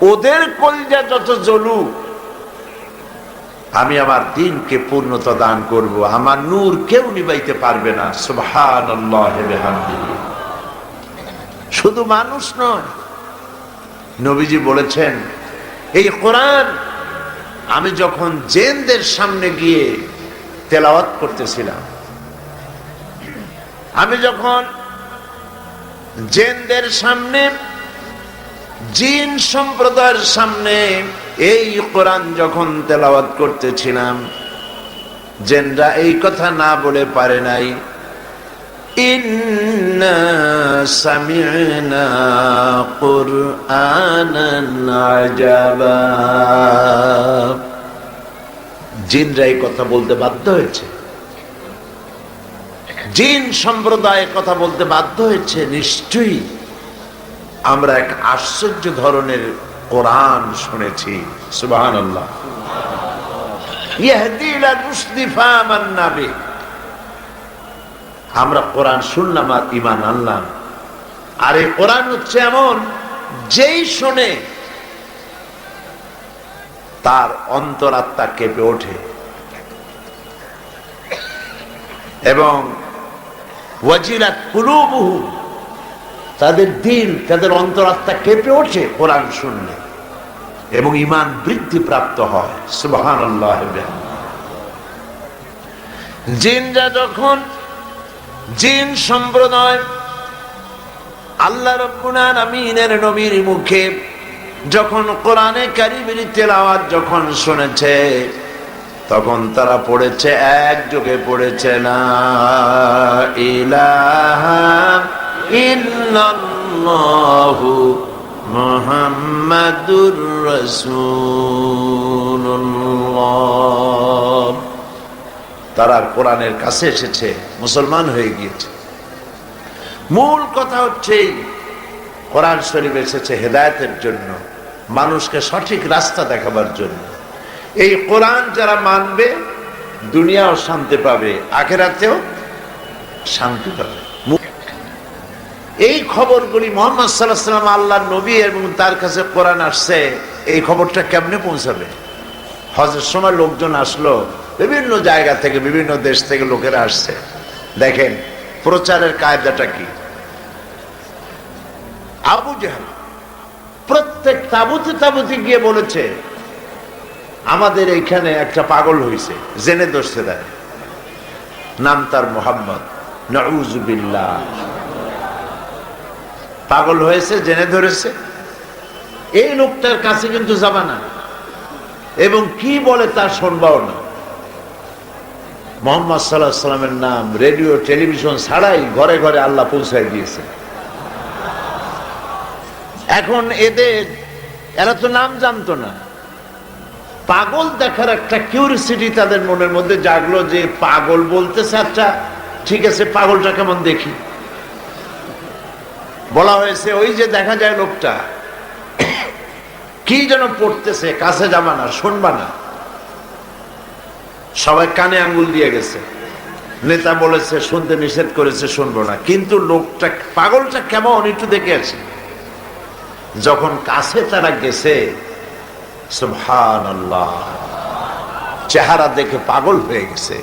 ওদের কলজা যত জ্বলুক, আমি আমার দিনকে পূর্ণতা দান করব। আমার নূর কেউ নিবাইতে পারবে না। শুধু মানুষ নয় বলেছেন, এই কোরআন আমি যখন জেনদের সামনে গিয়ে তেলাওয়াত করতেছিলাম, আমি যখন জেনদের সামনে জিন সম্প্রদায়ের সামনে এই কোরআন যখন তেলাওয়াত করতেছিলাম, জেনরা এই কথা না বলে পারে নাই। জিনরা এই কথা বলতে বাধ্য হয়েছে। জিন সম্প্রদায় কথা বলতে বাধ্য হয়েছে, নিশ্চয়ই। আমরা এক আশ্চর্য ধরনের কোরআন শুনেছি। আল্লাহ আমরা কোরআন শুনলাম আর ইমান আনলাম। আর এই কোরআন হচ্ছে এমন, যেই শোনে তার অন্তরাত্মা কেঁপে ওঠে। এবং ওয়াজিলাত কুলুবুহু তাদের দিল, তাদের অন্তরাত্মা কেঁপে ওঠে কোরআন শুনলে এবং ইমান বৃদ্ধি প্রাপ্ত হয় সুবহান আল্লাহ জিনরা যখন জিন সম্প্রদায় আল্লাহ রব্বুল আমিনের নবীর মুখে যখন কোরআনে কারিমের তেলাওয়াত যখন শুনেছে, তখন তারা পড়েছে, এক যোগে পড়েছে না ইলাহা ইল্লাল্লাহু মুহাম্মাদুর রাসূলুল্লাহ। তারা কোরআনের কাছে এসেছে, মুসলমান হয়ে গিয়েছে। মূল কথা হচ্ছে, কোরআন শরীফ এসেছে হেদায়েতের জন্য, মানুষকে সঠিক রাস্তা দেখাবার জন্য। এই কোরআন যারা মানবে, দুনিয়াও শান্তি পাবে, আখেরাতেও শান্তি পাবে। খবরগুলি মোহাম্মদ সাল্লাহ সাল্লাম আল্লাহ নবী এবং তার কাছে কোরআন আসছে, এই খবরটা কেমনে পৌঁছাবে? হজের সময় লোকজন আসলো, বিভিন্ন জায়গা থেকে, বিভিন্ন দেশ থেকে লোকেরা আসছে। দেখেন, প্রচারের কায়দাটা কি? আবু জাহাল প্রত্যেক তাবুতে তাবুতে গিয়ে বলেছে, আমাদের এইখানে একটা পাগল হয়েছে জেনে দোষে দেয় নাম তার মোহাম্মদ নউজুবিল্লাহ পাগল হয়েছে, জেনে ধরেছে। এই লোকটার কাছে কিন্তু যাবা না। এবং কি বলে তা শুনবাও না। মোহাম্মদ সাল্লাহ সাল্লামের নাম রেডিও, টেলিভিশন ছাড়াই ঘরে ঘরে আল্লাহ পৌঁছায় দিয়েছে। এখন এদের, এরা তো নাম জানতো না। পাগল দেখার একটা কিউরিসিটি তাদের মনের মধ্যে জাগলো যে পাগল বলতেছে আচ্ছা ঠিক আছে, পাগলটা কেমন দেখি? বলা হয়েছে, ওই যে দেখা যায় লোকটা, কি যেন পড়তেছে, কাছে যাবা না, শুনবা না। সবাই কানে আঙ্গুল দিয়ে গেছে। নেতা বলেছে, শুনতে নিষেধ করেছে, শুনব না। কিন্তু লোকটা, পাগলটা কেমন, একটু দেখে আছে যখন কাছে তারা গেছে আল্লাহ চেহারা দেখে পাগল হয়ে গেছে।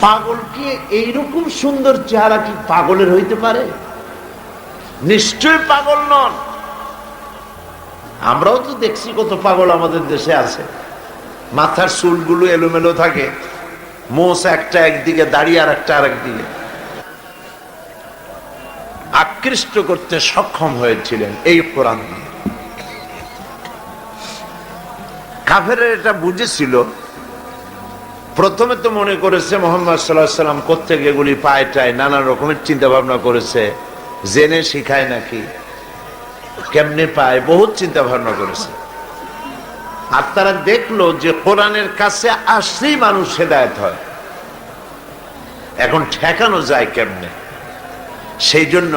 পাগল কি এইরকম সুন্দর চেহারা কি পাগলের হইতে পারে? নিশ্চয় পাগল নন। আমরাও তো দেখছি কত পাগল আমাদের দেশে আছে। মাথার চুলগুলো এলোমেলো থাকে। মোষ একটা একদিকে দাঁড়িয়ে আর একটা আরেক দিকে আকৃষ্ট করতে সক্ষম হয়েছিলেন এই কোরআন কাফের এটা বুঝেছিল প্রথমে তো মনে করেছে মোহাম্মদ সাল্লাহ সাল্লাম কোথেকে এগুলি পায় টায়, নানা রকমের চিন্তা ভাবনা করেছে, জেনে শিখায় নাকি, কেমনে পায়, বহুত চিন্তা ভাবনা করেছে। আর তারা দেখল যে কোরআনের কাছে আসলেই মানুষ হেদায়ত হয়। এখন ঠেকানো যায় কেমনে? সেই জন্য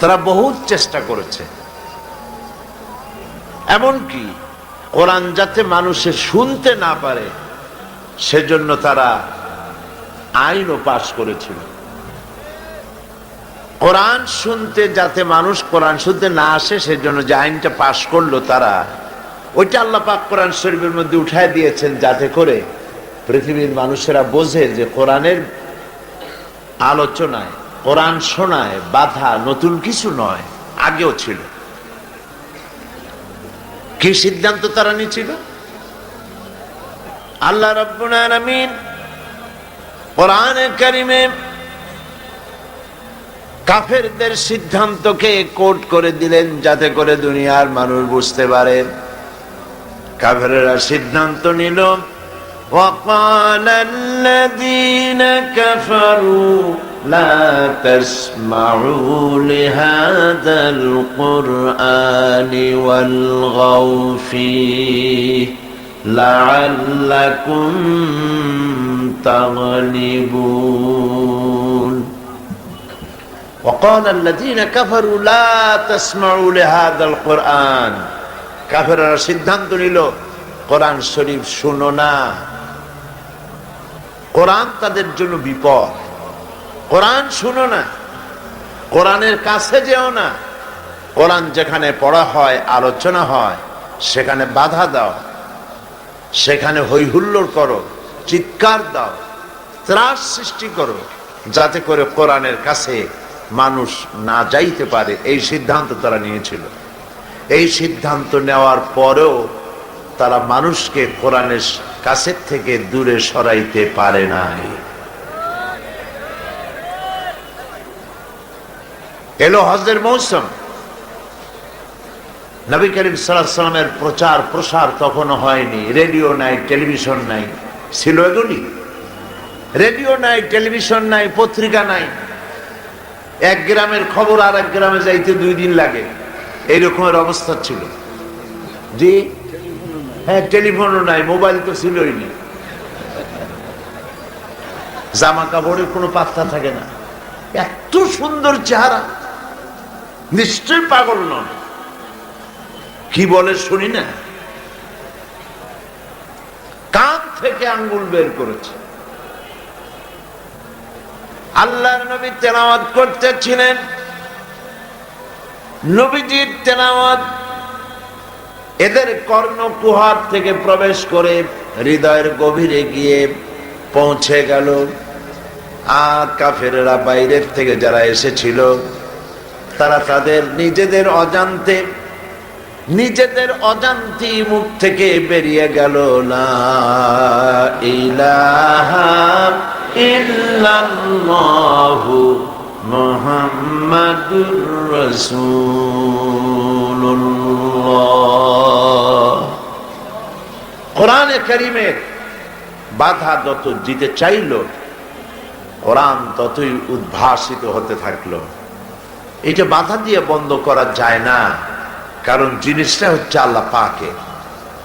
তারা বহুত চেষ্টা করেছে। এমনকি কোরআন যাতে মানুষে শুনতে না পারে সেজন্য তারা আইনও পাশ করেছিল। কোরআন শুনতে যাতে মানুষ কোরআন শুনতে না আসে, সেজন্য যে আইনটা পাশ করল তারা, ওইটা আল্লাহ পাক কোরআন শরীফের মধ্যে উঠায় দিয়েছেন যাতে করে পৃথিবীর মানুষেরা বোঝে যে কোরআনের আলোচনায়, কোরআন শোনায় বাধা নতুন কিছু নয়, আগেও ছিল। কি সিদ্ধান্ত তারা নিয়েছিল? আল্লাহ রব্বুল আলামিন কোরআনে কারিমে কাফেরদের সিদ্ধান্তকে কোট করে দিলেন যাতে করে দুনিয়ার মানুষ বুঝতে পারে কাফেরেরা সিদ্ধান্ত নিল وقال الذين كفروا لا تسمعوا لهذا القرآن والغوا فيه لعلكم تغلبون وقال الذين كفروا لا تسمعوا لهذا القرآن কাফেররা সিদ্ধান্ত নিল কোরআন শরীফ শুনো না কোরআন তাদের জন্য বিপদ কোরআন শুনো না কোরআনের কাছে যেও না কোরআন যেখানে পড়া হয় আলোচনা হয় সেখানে বাধা দাও সেখানে হৈহুল্লোর করো, চিৎকার দাও, ত্রাস সৃষ্টি করো, যাতে করে কোরআনের কাছে মানুষ না যাইতে পারে। এই সিদ্ধান্ত তারা নিয়েছিল। এই সিদ্ধান্ত নেওয়ার পরেও তারা মানুষকে কোরআনের কাছের থেকে দূরে সরাইতে পারে নাই। এলো হজের মৌসুম। নবী করিম সাল্লামের প্রচার, প্রসার তখনও হয়নি। রেডিও নাই, টেলিভিশন নাই। ছিল এগুলি। রেডিও নাই, টেলিভিশন নাই, পত্রিকা নাই। এক গ্রামের খবর আর এক গ্রামে যাইতে দুই দিন লাগে। এইরকমের অবস্থা ছিল। জি? হ্যাঁ টেলিফোনও নাই, মোবাইল তো ছিলই জামা কাপড়ের কোনো পাত্তা থাকে না। এত সুন্দর চেহারা। নিশ্চয় পাগল নন। কি বলে শুনি না? কান থেকে আঙ্গুল বের করেছে। আল্লাহর নবী তেলাওয়াত করতেছিলেন। নবীজির তেলাওয়াত এদের কর্ণ কুহার থেকে প্রবেশ করে হৃদয়ের গভীরে গিয়ে পৌঁছে গেল। আর কাফেরেরা বাইরের থেকে যারা এসেছিল, তারা তাদের নিজেদের অজান্তে নিজেদের অজান্তি মুখ থেকে বেরিয়ে গেল না কোরআনে কারীমের বাধা যত দিতে চাইল, কোরআন ততই উদ্ভাসিত হতে থাকল। এটা বাধা দিয়ে বন্ধ করা যায় না। কারণ জিনিসটা হচ্ছে আল্লাহ পাকে।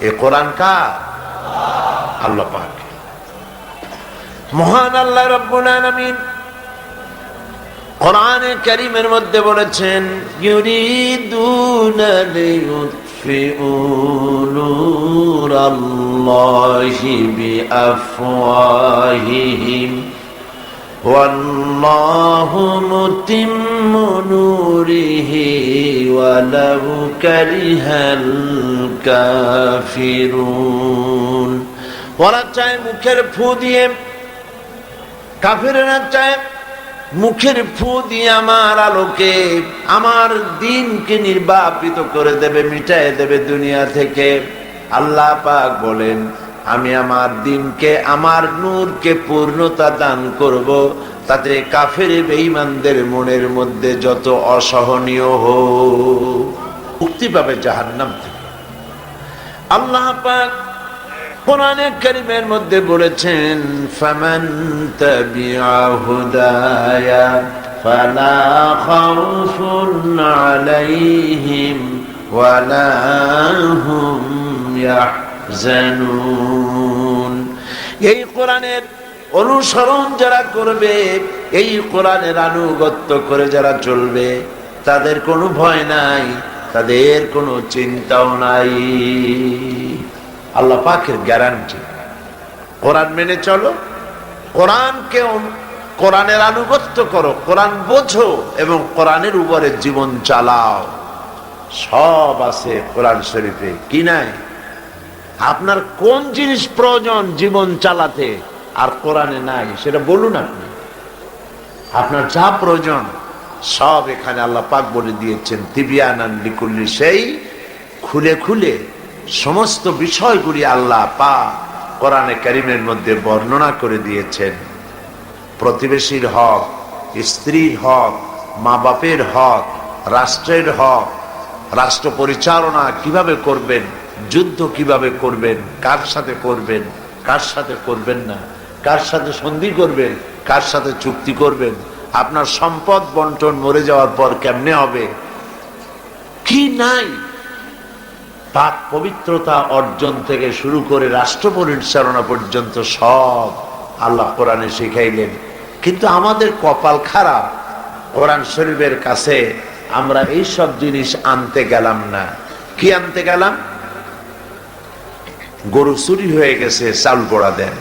এ কোরআন কা আল্লাহ পাকে। মহান আল্লাহ রব্বুল আলামিন কোরআনে মধ্যে বলেছেন, ইউরিদুনা বিআফওয়াহিহিম। والله متم نوره ولو كره الكافرون ওরা চায় মুখের ফু দিয়ে কাফেরেরা চায় মুখের ফু দিয়ে আমার আলোকে আমার দিনকে নির্বাপিত করে দেবে মিটায় দেবে দুনিয়া থেকে আল্লাহ পাক বলেন আমি আমার দিনকে, আমার নূরকে পূর্ণতা দান করব। তাতে কাফের বেঈমানদের মনের মধ্যে যত অসহনীয় হোক, মুক্তি পাবে জাহান্নাম থেকে। আল্লাহ পাক কোরআনে কারিমের মধ্যে বলেছেন, ফামান তাবিআ হুদায়া ফালা খাউফুন আলাইহিম ওয়ালা হুম ইয়াহজানুন এই কোরআনের অনুসরণ যারা করবে, এই কোরআনের আনুগত্য করে যারা চলবে, তাদের কোনো ভয় নাই, তাদের কোনো চিন্তাও নাই। আল্লাহ পাকের গ্যারান্টি কোরআন মেনে চলো, কোরআনকে কোরআনের আনুগত্য করো, কোরআন বোঝো এবং কোরআনের উপরে জীবন চালাও। সব আছে কোরআন শরীফে, কি নাই? আপনার কোন জিনিস প্রয়োজন জীবন চালাতে? আর কোরআনে নাই, সেটা বলুন আপনি। আপনার যা প্রয়োজন, সব এখানে আল্লাহ পাক বলে দিয়েছেন, তিবিয়ানান লিকুল্লি সেই, খুলে খুলে সমস্ত বিষয়গুলি আল্লাহ পা কোরআনে কারিমের মধ্যে বর্ণনা করে দিয়েছেন। প্রতিবেশীর হক, স্ত্রীর হক মা বাপের হক, রাষ্ট্রের হক, রাষ্ট্র পরিচালনা কীভাবে করবেন যুদ্ধ কীভাবে করবেন, কার সাথে করবেন, কার সাথে করবেন না, কার সাথে সন্ধি করবেন, কার সাথে চুক্তি করবেন, আপনার সম্পদ বন্টন মরে যাওয়ার পর কেমনে হবে? কি নাই? পাক পবিত্রতা অর্জন থেকে শুরু করে রাষ্ট্র পরিচালনা পর্যন্ত সব আল্লাহ কোরআনে শিখাইলেন। কিন্তু আমাদের কপাল খারাপ। কোরআন শরীফের কাছে আমরা এই সব জিনিস আনতে গেলাম না। কি আনতে গেলাম? গরু চুরি হয়ে গেছে চাউল পোড়া দেন।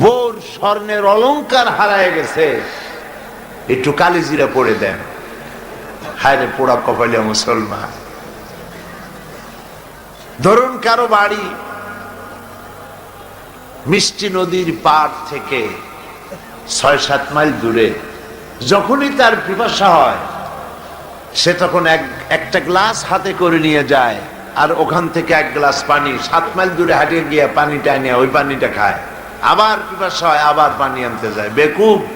বোর স্বর্ণের অলংকার হারায় গেছে, একটু কালিজিরা পড়ে দেন। হায় রে পোড়া কপালিয়া মুসলমান। ধরুন কারও বাড়ি মিষ্টি নদীর পাড় থেকে ছয় সাত মাইল দূরে, যখনই তার পিপাসা হয়, সে তখন এক একটা গ্লাস হাতে করে নিয়ে যায়। আর ওখান থেকে এক গ্লাস পানি, সাত মাইল দূরে হাঁটিয়ে গিয়ে পানিটা নিয়ে ওই পানিটা খায়। আবার পিপাসা হয়, আবার পানি আনতে যায়। বেকুব,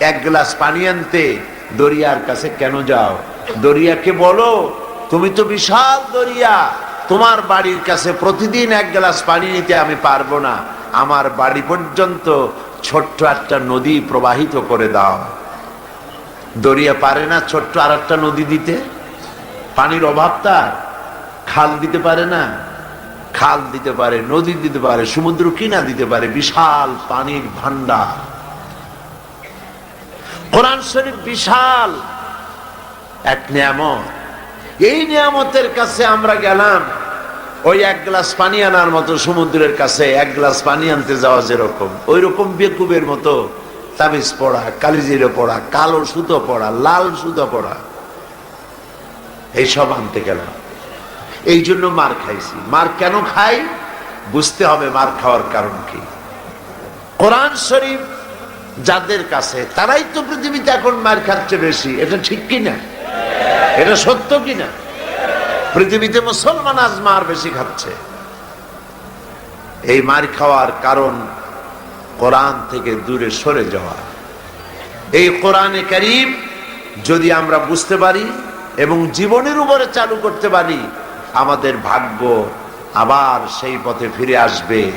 এক গ্লাস পানি আনতে দরিয়ার কাছে কেন যাও? দরিয়াকে বলো, তুমি তো বিশাল দরিয়া। তোমার বাড়ির কাছে প্রতিদিন এক গ্লাস পানি নিতে আমি পারব না। আমার বাড়ি পর্যন্ত ছোট্ট একটা নদী প্রবাহিত করে দাও। দরিয়া পারে না ছোট্ট আর একটা নদী দিতে? পানির অভাব তার? খাল দিতে পারে না, খাল দিতে পারে, নদী দিতে পারে, সমুদ্র কিনা দিতে পারে, বিশাল পানির ভান্ডার কোরআন শরীফ বিশাল এক নিয়ামত। এই নিয়ামতের কাছে আমরা গেলাম, ওই এক গ্লাস পানি আনার মতো, সমুদ্রের কাছে এক গ্লাস পানি আনতে যাওয়া যেরকম। ওই রকম বেকুবের মতো তাবিজ পড়া, কালিজিরে পড়া, কালো সুতো পড়া, লাল সুতো পড়া। এইসব আনতে গেলাম। এই জন্য মার খাইছি। মার কেন খাই? বুঝতে হবে মার খাওয়ার কারণ কি। কোরআন শরীফ যাদের কাছে, তারাই তো পৃথিবীতে এখন মার খাচ্ছে বেশি। এটা ঠিক কিনা? এটা সত্য কিনা? পৃথিবীতে মুসলমান আজ মার বেশি খাচ্ছে। এই মার খাওয়ার কারণ কোরআন থেকে দূরে সরে যাওয়া। এই কোরআনে করিম যদি আমরা বুঝতে পারি এবং জীবনের উপরে চালু করতে পারি আমাদের ভাগ্য আবার সেই পথে ফিরে আসবে।